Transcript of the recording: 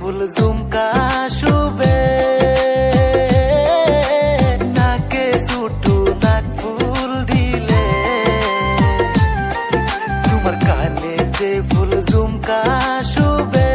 ফুল ঝুমকা শুবে। নাকে ছুটু নাক ফুল দিলে। তোমার কানেতে ফুল ঝুমকা শুবে।